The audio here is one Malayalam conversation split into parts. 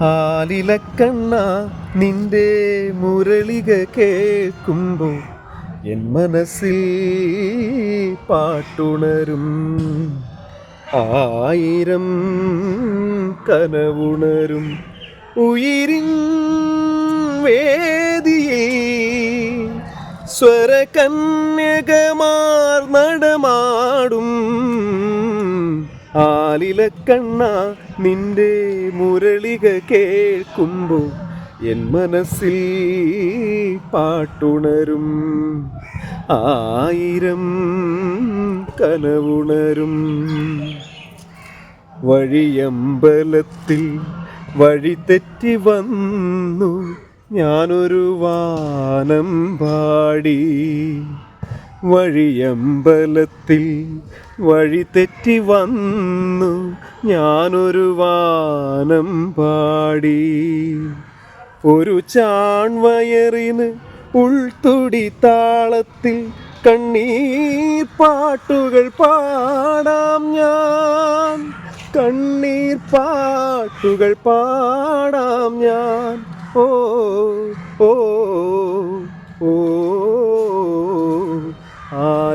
ആലിലക്കണ്ണ നിന്റെ മുരളിക കേൾക്കുമ്പോൾ എൻ മനസ്സിൽ പാട്ടുണരും. ആയിരം കനവുണരും. ഉയിരിൻ വേദിയേ സ്വരകന്യകമാർ നടമാടും. ആലിലക്കണ്ണ നിന്റെ മുരളിക കേൾക്കുമ്പോൾ എൻ മനസ്സിൽ പാട്ടുണരും. ആയിരം കനവുണരും. വഴിയമ്പലത്തിൽ വഴി തെറ്റി വന്നു ഞാനൊരു വാനം പാടി. വഴിയമ്പലത്തിൽ വഴി തെറ്റി വന്നു ഞാനൊരു വാനം പാടി. ഒരു ചാൺവയറിന് ഉൾത്തുടി താളത്തിൽ കണ്ണീർ പാട്ടുകൾ പാടാം ഞാൻ. കണ്ണീർ പാട്ടുകൾ പാടാം ഞാൻ. ഓ ഓ.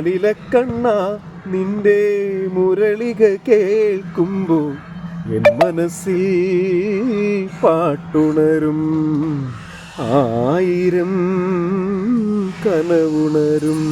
ആലിലക്കണ്ണ നിന്റെ മുരളിക കേൾക്കുമ്പോൾ എൻ മനസ്സിൽ പാട്ടുണരും ആയിരം കനവുണരും.